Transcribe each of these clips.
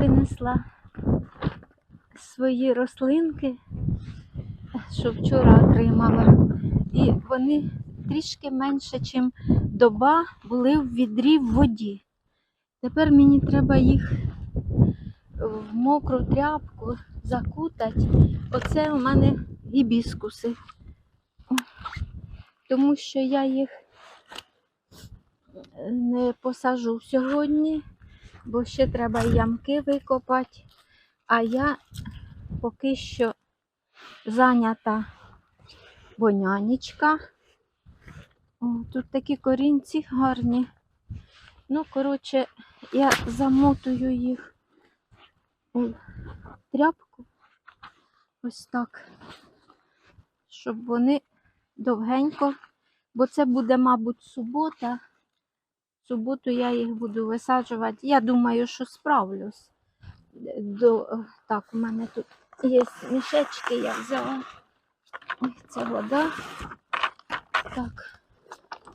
винесла свої рослинки, що вчора отримала. І вони трішки менше, ніж доба, були в відрі в воді. Тепер мені треба їх в мокру тряпку закутати. Оце у мене гібіскуси. Тому що я їх не посажу сьогодні, бо ще треба ямки викопати. А я поки що зайнята бонянечка. О, тут такі корінці гарні. Ну, коротше, я замотую їх у тряпку. Ось так. Щоб вони довгенько, бо це буде, мабуть, субота. Суботу я їх буду висаджувати. Я думаю, що справлюсь. До... Так, у мене тут є мішечки, я взяла. Ой, це вода. Так,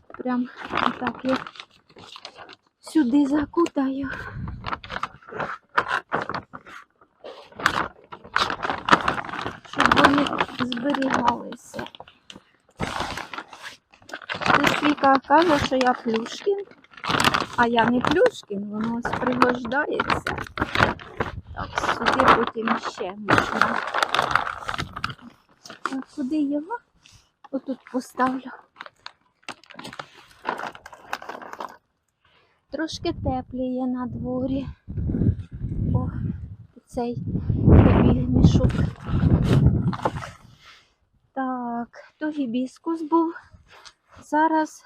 прям так я сюди закутаю. Щоб вони зберігалися. Тут каже, що я Плюшкін, а я не Плюшкін, воно ось. Так, сюди потім ще можна. А куди його? Отут поставлю. Трошки тепліє на дворі. О, цей побіг мішок. Так, то гібіскус був. Зараз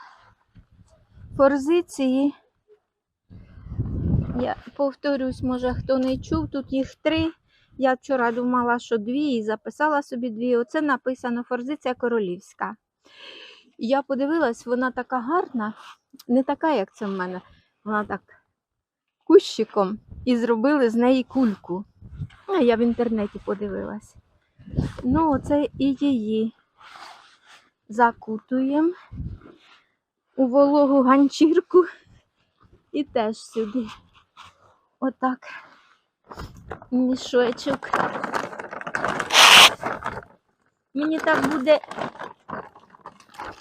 форзиції. Повторюсь, може хто не чув, тут їх три. Я вчора думала, що дві, і записала собі дві. Оце написано форзиція королівська. Я подивилась, вона така гарна, не така, як це в мене. Вона так кущиком і зробили з неї кульку. Я в інтернеті подивилась. Ну, оце і її закутуємо у вологу ганчірку і теж сюди. Отак. Мішочок. Мені так буде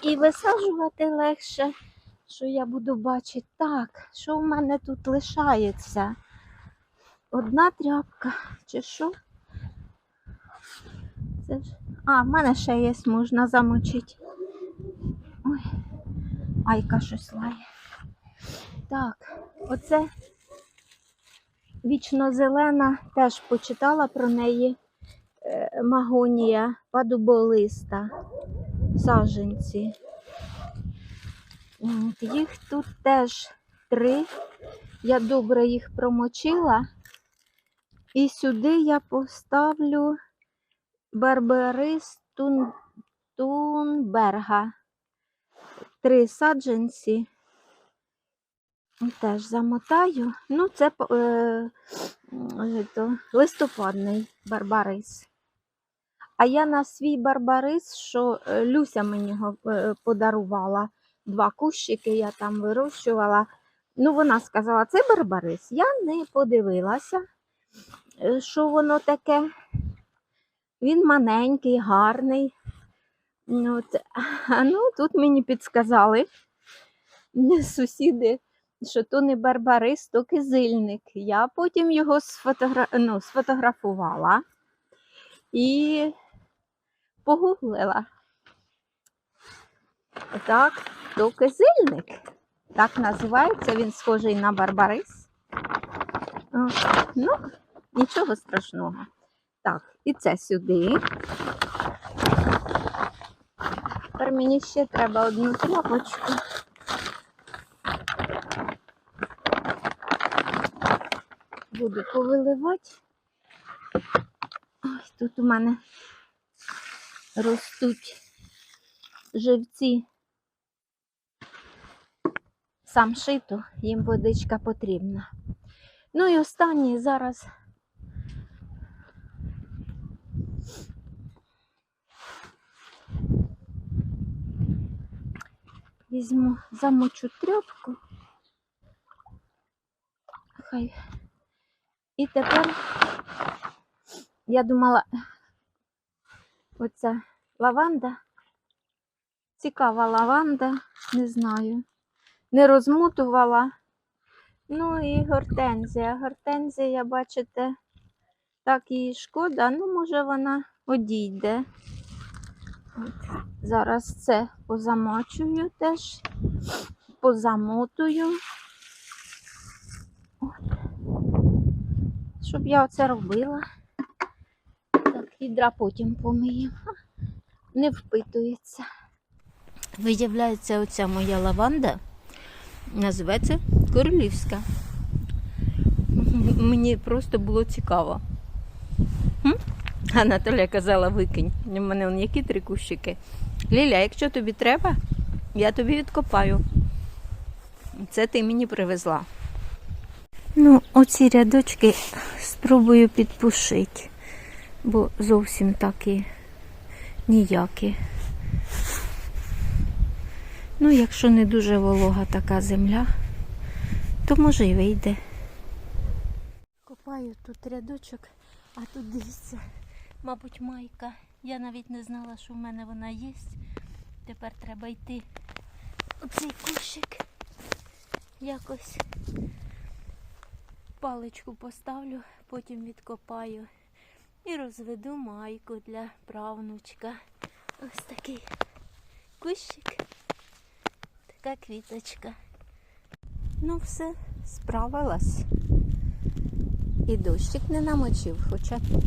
і висаджувати легше, що я буду бачити так, що в мене тут лишається. Одна тряпка, чи що? Це ж... А, в мене ще є, можна замочити. Ой, айка щось лає. Так, оце вічно зелена, теж почитала про неї е, магонія падуболиста, саженці. От, Їх тут теж три. Я добре їх промочила. І сюди я поставлю барбарис тун... Тунберга. Три саджанці. Теж замотаю. Ну, це е, е, то, листопадний барбарис. А я на свій барбарис, що е, Люся мені його е, подарувала, два кущики я там вирощувала. Ну, вона сказала, це барбарис. Я не подивилася, що воно таке. Він маленький, гарний. Ну, от, а ну, тут мені підсказали сусіди, що то не барбарис, то кизильник. Я потім його сфотогра... ну, сфотографувала і погуглила. Так, то кизильник. Так називається, він схожий на барбарис. Ну, нічого страшного. Так, і це сюди. Тепер мені ще треба одну тряпочку. Буду повиливати. Ось тут у мене ростуть живці самшиту, їм водичка потрібна. Ну і останній зараз візьму, замочу тряпку. Хай І тепер я думала, оця лаванда, цікава лаванда, не знаю, не розмутувала. Ну і гортензія. Гортензія, бачите, так їй шкода, ну, може, вона одійде. От. Зараз це позамочую теж, позамотую. Щоб я оце робила. Так, відра потім помию. Не впитується. Виявляється, оця моя лаванда називається королівська. Мені просто було цікаво. М? А казала, викинь. У мене які три кущики. Ліля, якщо тобі треба, я тобі відкопаю. Це ти мені привезла. Ну, оці рядочки спробую підпушити, бо зовсім такі ніякі. Ну, якщо не дуже волога така земля, то може й вийде. Копаю тут рядочок, а тут дивіться, мабуть, майка. Я навіть не знала, що в мене вона є. Тепер треба йти оцей кущик. Якось паличку поставлю, потім відкопаю і розведу майку для правнучка. Ось такий кущик, така квіточка. Ну, все, справилась. І дощик не намочив, хоча тут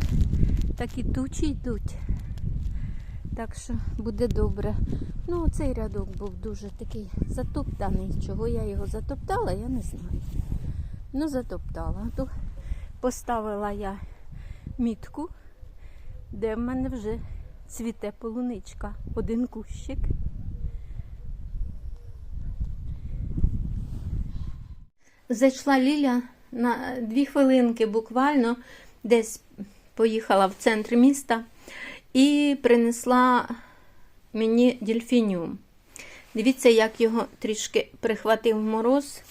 такі тучі йдуть. Так що буде добре. Ну, цей рядок був дуже такий затоптаний. Чого я його затоптала, я не знаю. Ну, затоптала. То поставила я мітку, де в мене вже цвіте полуничка. Один кущик. Зайшла Ліля на дві хвилинки буквально, десь поїхала в центр міста і принесла мені дельфініум. Дивіться, як його трішки прихватив мороз.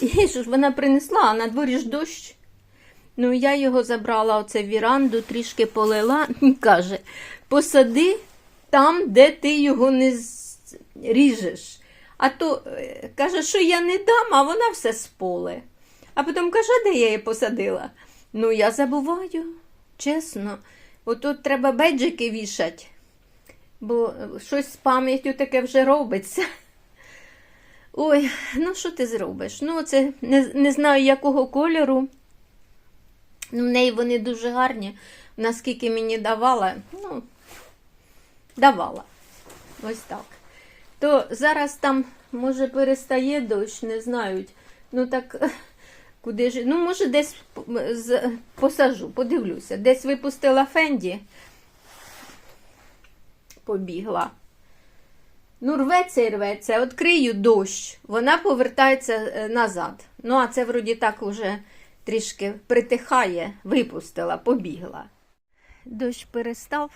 І вона принесла, а на дворі ж дощ. Ну, я його забрала оце віранду, трішки полила і каже: посади там, де ти його не з- ріжеш. А то е, каже, що я не дам, а вона все споле. А потім каже, де я її посадила? Ну, я забуваю, чесно. Отут треба беджики вішати, бо щось з пам'яттю таке вже робиться. Ой, ну що ти зробиш? Ну, це не, не знаю якого кольору. Ну, в неї вони дуже гарні. Наскільки мені давала, ну, давала. Ось так. То зараз там, може, перестає дощ, не знають. Ну так, куди ж. Ну, може, десь посажу, подивлюся. Десь випустила Фенді, побігла. Ну, рветься і рветься, відкрию дощ, вона повертається е, назад. Ну, а це вроді так уже трішки притихає, випустила, побігла. Дощ перестав.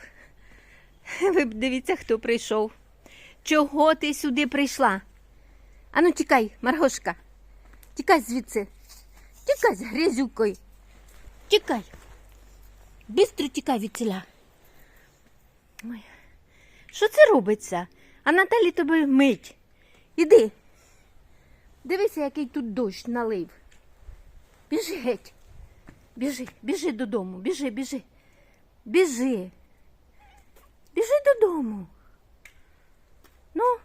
Ви б дивіться, хто прийшов. Чого ти сюди прийшла? Ану, тікай, Маргошка. Тікай звідси. Тікай з грязюкою. Тікай. Бистро тікай від ціля. Що це робиться? А Наталі тебе мить. Іди. Дивися, який тут дощ налив. Біжи геть. Біжи, біжи додому, біжи, біжи. Біжи. Біжи додому. Ну,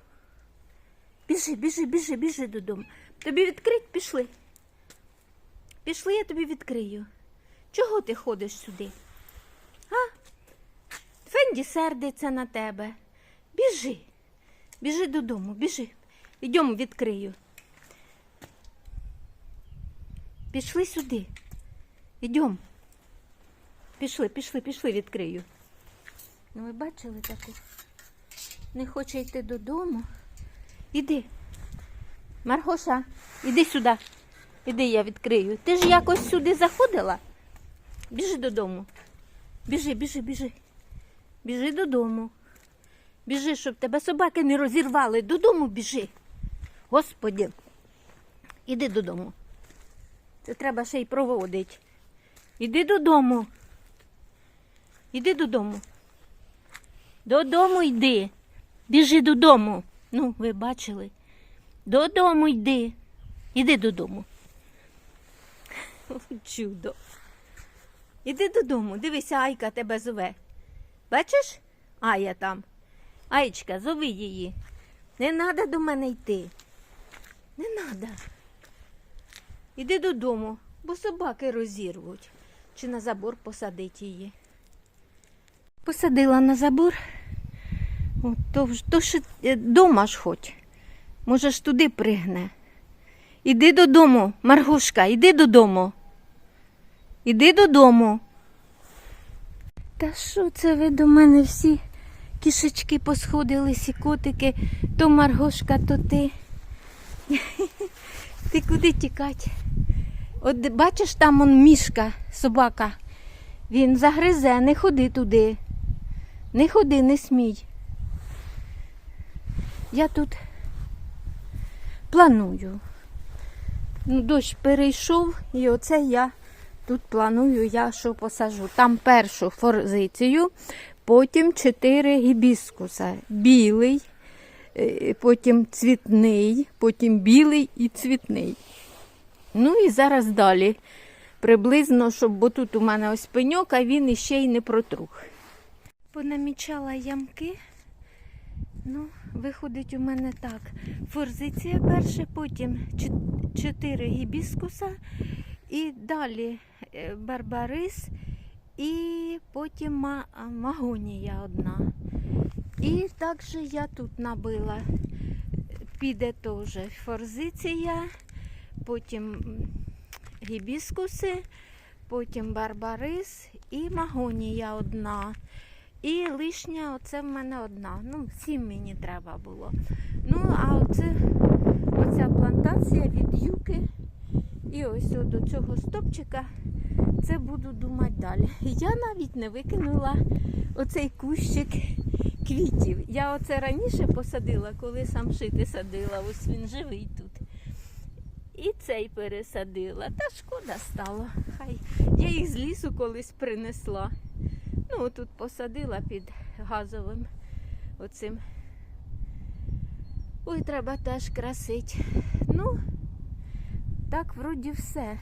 біжи, біжи, біжи, біжи додому. Тобі відкрить, пішли. Пішли, я тобі відкрию. Чого ти ходиш сюди? А? Фенді сердиться на тебе. Біжи. Біжи додому, біжи. Йдемо відкрию. Пішли сюди. Йдемо. Пішли, пішли, пішли, відкрию. Ну, ви бачили таку? Не хоче йти додому. Іди. Маргоша, іди сюди. Іди, я відкрию. Ти ж якось сюди заходила? Біжи додому. Біжи, біжи, біжи. Біжи додому. Біжи, щоб тебе собаки не розірвали. Додому біжи. Господи, іди додому. Це треба ще й проводити. Іди додому. Іди додому. Додому йди. Біжи додому. Ну, ви бачили. Додому йди. Іди додому. Чудо. Іди додому. Дивися, Айка тебе зове. Бачиш? Ая там. Аєчка, зови її. Не треба до мене йти. Не треба. Іди додому, бо собаки розірвуть. Чи на забор посадить її. Посадила на забор. То, то ж е, дома ж хоч. Може ж туди пригне. Іди додому, Маргушка, іди додому. Іди додому. Та що це ви до мене всі кішечки посходились і котики, то Маргошка, то ти. Ти куди тікать? От бачиш, там он мішка, собака. Він загризе, не ходи туди. Не ходи, не смій. Я тут планую. Ну, дощ перейшов, і оце я тут планую, я що посажу. Там першу форзицію, потім чотири гібіскуса. Білий, е, потім цвітний, потім білий і цвітний. Ну і зараз далі. Приблизно, щоб бо тут у мене ось пеньок, а він іще й не протрух. Понамічала ямки. Ну, виходить у мене так. Форзиція перша, потім чот- чотири гібіскуса, і далі е, барбарис, і потім ма- магонія одна. І також я тут набила. Піде теж форзиція, потім гібіскуси, потім барбарис і магонія одна. І лишня, оце в мене одна. Ну, сім мені треба було. Ну, а оце, оця плантація від юки. І ось до цього стопчика. Це буду думати далі. Я навіть не викинула оцей кущик квітів. Я оце раніше посадила, коли сам шити садила. Ось він живий тут. І цей пересадила. Та шкода стало. Хай. Я їх з лісу колись принесла. Ну, тут посадила під газовим оцим. Ой, треба теж красить. Ну, так вроді все.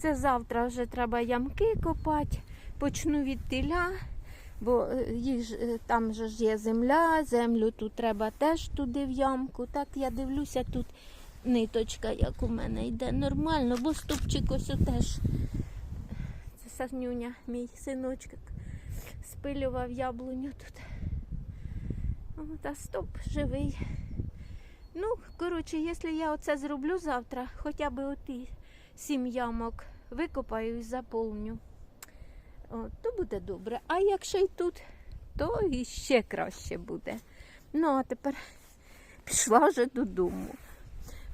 Це завтра вже треба ямки копати. Почну від теля, бо е, їх е, там же ж є земля, землю тут треба теж туди в ямку. Так я дивлюся, тут ниточка, як у мене йде нормально, бо стопчик ось теж. Це Савнюня, мій синочок, спилював яблуню тут. От, а стоп живий. Ну, коротше, якщо я оце зроблю завтра, хоча б оті сім ямок викопаю і заповню, о, то буде добре. А якщо й тут, то і ще краще буде. Ну, а тепер пішла вже додому.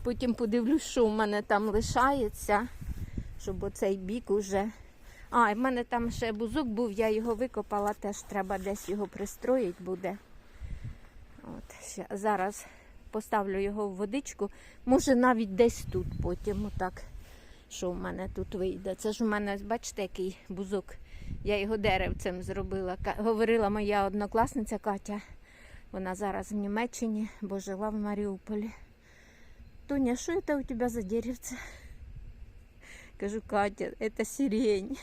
Потім подивлюсь, що в мене там лишається, щоб оцей бік уже. А, в мене там ще бузок був, я його викопала, теж треба десь його пристроїти буде. От, зараз поставлю його в водичку. Може навіть десь тут потім, отак, що в мене тут вийде. Це ж у мене, бачите, який бузок. Я його деревцем зробила. Говорила моя однокласниця Катя. Вона зараз в Німеччині, бо жила в Маріуполі. Тоня, що це у тебе за деревце? Кажу, Катя, це сирень.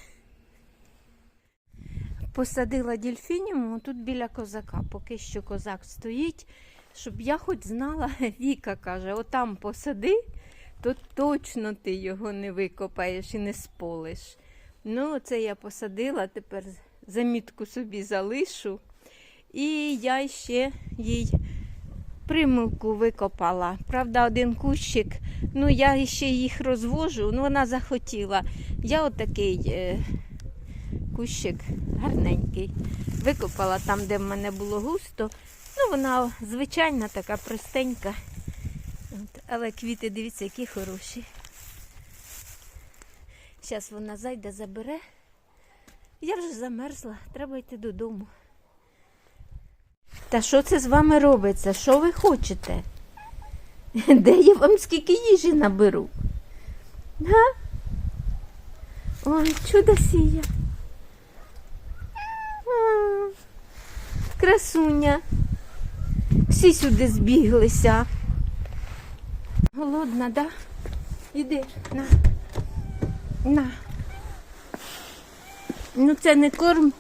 Посадила дельфініум тут біля козака, поки що козак стоїть, щоб я хоч знала, Віка каже, отам посади, то точно ти його не викопаєш і не сполиш. Ну, це я посадила, тепер замітку собі залишу. І я ще їй примулку викопала. Правда, один кущик. Ну, я ще їх розвожу, ну вона захотіла. Я отакий е, кущик гарненький. Викопала там, де в мене було густо. Ну, вона звичайна така простенька. Але квіти, дивіться, які хороші. Зараз вона зайде, забере. Я вже замерзла, треба йти додому. Та що це з вами робиться? Що ви хочете? Де я вам скільки їжі наберу? Га? Ой, чудо сія. Красуня. Всі сюди збіглися. Голодна, да? Іди, на. На. Ну це не корм,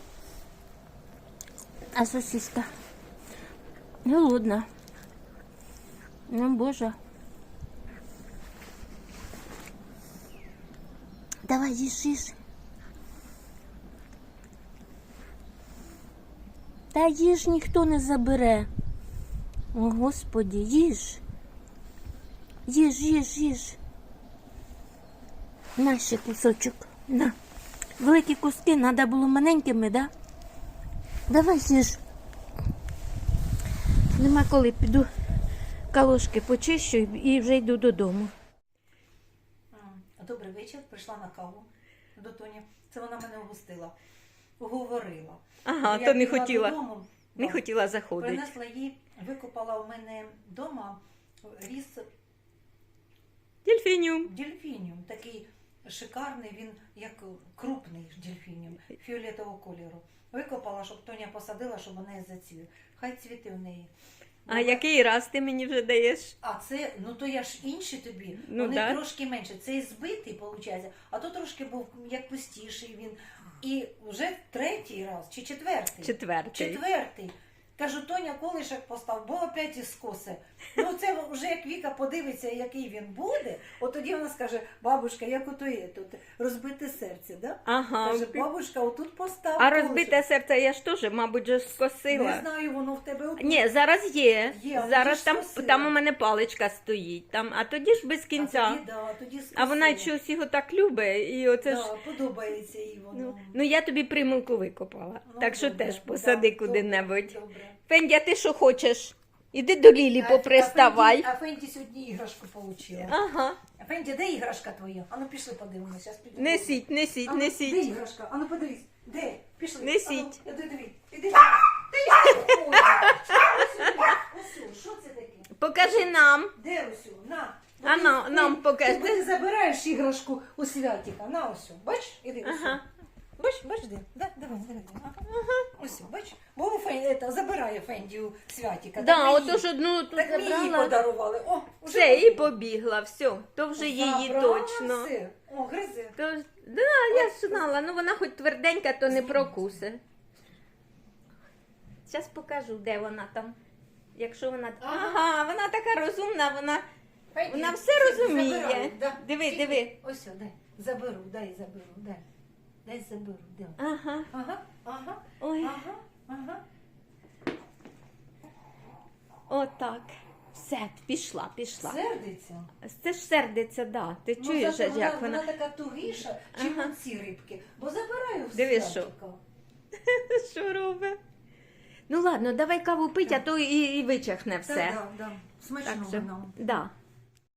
а сосиска. Голодна. Ну, Боже. Давай їж, їж. Та їж ніхто не забере. О, Господі, їж. Їж, їж, їж. На ще кусочок. На. Великі куски треба було маленькими, да? Давай їж. Нема коли піду калошки почищу і вже йду додому. Добрий вечір, прийшла на каву до Тоні. Це вона мене угостила, уговорила. Ага, Я то не хотіла. додому, Не да, хотіла заходити. Принесла їй, викопала у мене вдома ріс Дельфініум. дельфініум. Такий шикарний, він як крупний дельфініум, фіолетового кольору. Викопала, щоб Тоня посадила, щоб неї зацвів. Хай цвіти в неї. А який раз ти мені вже даєш? А це, ну то я ж інші тобі. Ну, Вони да. трошки менше. Цей збитий, виходить, а то трошки був як пустіший він. І вже третій раз, чи четвертий. Четвертий. Четвертий. Кажу, Тоня колишок постав, бо опять із коси. Ну це вже як Віка подивиться, який він буде, от тоді вона скаже, бабушка, як ото є тут розбите серце, да? Ага. Каже, бабушка, отут постав. А колишок». розбите серце я ж теж, мабуть, же Не знаю, воно в тебе отут. Ні, зараз є. Є, а зараз ж там, скосила. там у мене паличка стоїть. Там, а тоді ж без А кінця. тоді, да, тоді А вона скосила. чогось його так любить, і оце ж. Подобається їй воно. Ну, ну я тобі примулку викопала. Ну, так що добре, теж посади добре, куди-небудь. добре. Фендя, ти що хочеш? Іди до Лілі, поприставай. А Фенді, сьогодні іграшку отримала. Ага. А Фенді, де іграшка твоя? Ану пішли подивимося. Несіть, несіть, Ану, Де іграшка? Ану подивись. Де? Пішли. Несіть. Ану, іди дивись. Іди. Я. Ось, що це таке? Покажи нам. Де ось? На. А Ти- нам покажи. Ти забираєш іграшку у святіка. На ось. Бач? Іди ось. Ага. Бач, бач, де? Да, давай, давай. Ага. Ось, бач. Бо у Фен, это, забирає Фенді у святіка. Да, Так отож одну тут Так ми забрала. подарували. О, уже Все, і побігла, все. То вже її Забрала точно. все. О, гризе. То, ж- да, я ж знала, ну вона хоч тверденька, то не прокусе. Зараз покажу, де вона там. Якщо вона. Ага. Ага, вона така розумна, вона. Фенді, Вона все розуміє. забираю, да. Диви, диви. Ось, дай. Заберу, дай заберу, дай. Дай заберу, де? Ага. Ага, ага, Ой, ага, ага. отак. Все, пішла, пішла. Сердиться. Це ж сердиться, да. Ти Ну, чуєш, зато як вона, вона. така тугіша, чим Ага. ці рибки. Бо забираю в Диви, святіка. Що робить? Ну ладно, давай каву пить, а то і, і вичахне все. Так, да, да. Так що, нам. да.